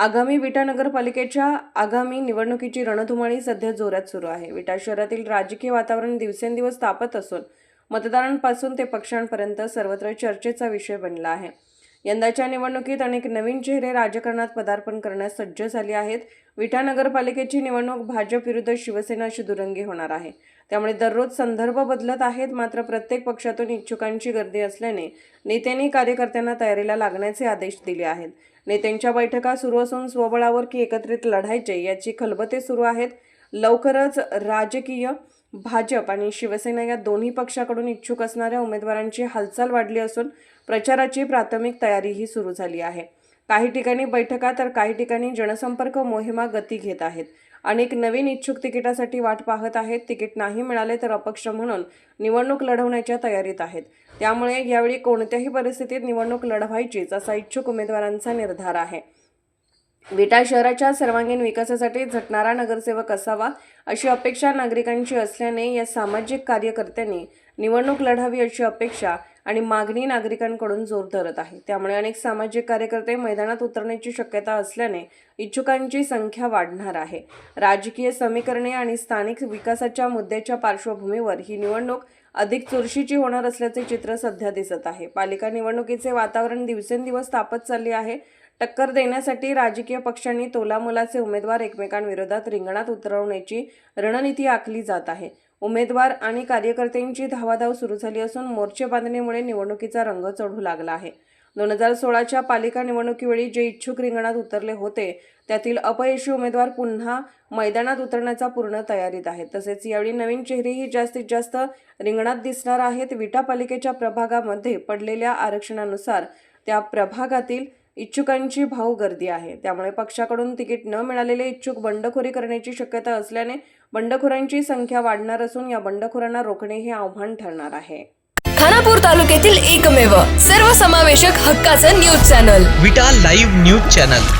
आगामी विटा नगरपालिकेच्या आगामी निवडणुकीची रणधुमाळी सध्या जोरात सुरू आहे. विटा शहरातील राजकीय वातावरण दिवसेंदिवस तापत असून मतदारांपासून ते पक्षांपर्यंत सर्वत्र चर्चेचा विषय बनला आहे. यंदाच्या निवडणुकीत अनेक नवीन चेहरे राजकारणात पदार्पण करण्यास सज्ज झाले आहेत. विटा नगरपालिकेची निवडणूक भाजप विरुद्ध शिवसेना अशी दुरंगी होणार आहे. त्यामुळे दररोज संदर्भ बदलत आहेत मात्र प्रत्येक पक्षातून इच्छुकांची गर्दी असल्याने नेत्यांनी कार्यकर्त्यांना तयारीला लागण्याचे आदेश दिले आहेत. नेत्यांच्या बैठका सुरू असून स्वबळावर की एकत्रित लढायचे याची खलबते सुरू आहेत. लवकरच राजकीय भाजप आणि शिवसेना या दोन्ही पक्षाकडून इच्छुक असणाऱ्या उमेदवारांची हालचाल वाढली असून प्रचाराची प्राथमिक तयारीही सुरू झाली आहे. काही ठिकाणी बैठका तर काही ठिकाणी जनसंपर्क मोहिमा गती घेत आहेत. अनेक नवीन इच्छुक तिकिटासाठी वाट पाहत आहेत. तिकीट नाही मिळाले तर अपक्ष म्हणून निवडणूक लढवण्याच्या तयारीत आहेत. त्यामुळे यावेळी कोणत्याही परिस्थितीत निवडणूक लढवायचीच असा इच्छुक उमेदवारांचा निर्धार आहे. विटा शहराच्या सर्वांगीण विकासासाठी झटणारा नगरसेवक असावा अशी अपेक्षा नागरिकांची असल्याने या सामाजिक कार्यकर्त्यांनी निवडणूक लढावी अशी अपेक्षा आणि मागणी नागरिकांकडून जोर धरत आहे. त्यामुळे अनेक सामाजिक कार्यकर्ते मैदानात उतरण्याची शक्यता असल्याने इच्छुकांची संख्या वाढणार आहे. राजकीय समीकरणे आणि स्थानिक विकासाच्या मुद्द्याच्या पार्श्वभूमीवर ही निवडणूक अधिक चुरशीची होणार असल्याचे चित्र सध्या दिसत आहे. पालिका निवडणुकीचे वातावरण दिवसेंदिवस तापत चालले आहे. टक्कर देण्यासाठी राजकीय पक्षांनी तोलामोलाचे उमेदवार एकमेकांविरोधात रिंगणात उतरवण्याची रणनीती आखली जात आहे. उमेदवार आणि कार्यकर्त्यांची धावाधाव सुरू झाली असून मोर्चे बांधणीमुळे निवडणुकीचा रंग चढू लागला आहे. दोन हजार सोळाच्या पालिका निवडणुकीवेळी जे इच्छुक रिंगणात उतरले होते त्यातील अपयशी उमेदवार पुन्हा मैदानात उतरण्याचा पूर्ण तयारीत आहेत तसेच यावेळी नवीन चेहरेही जास्तीत जास्त रिंगणात दिसणार आहेत. विटा पालिकेच्या प्रभागामध्ये पडलेल्या आरक्षणानुसार त्या प्रभागातील इच्छुकांची भाऊ गर्दी आहे. त्यामुळे पक्षाकडून तिकीट न मिळालेले इच्छुक बंडखोरी करण्याची शक्यता असल्याने बंडखोरांची संख्या वाढणार असून या बंडखोरांना रोखणे हे आव्हान ठरणार आहे. खानापूर तालुक्यातील एकमेव सर्वसमावेशक हक्काचं news channel. Vita live news channel.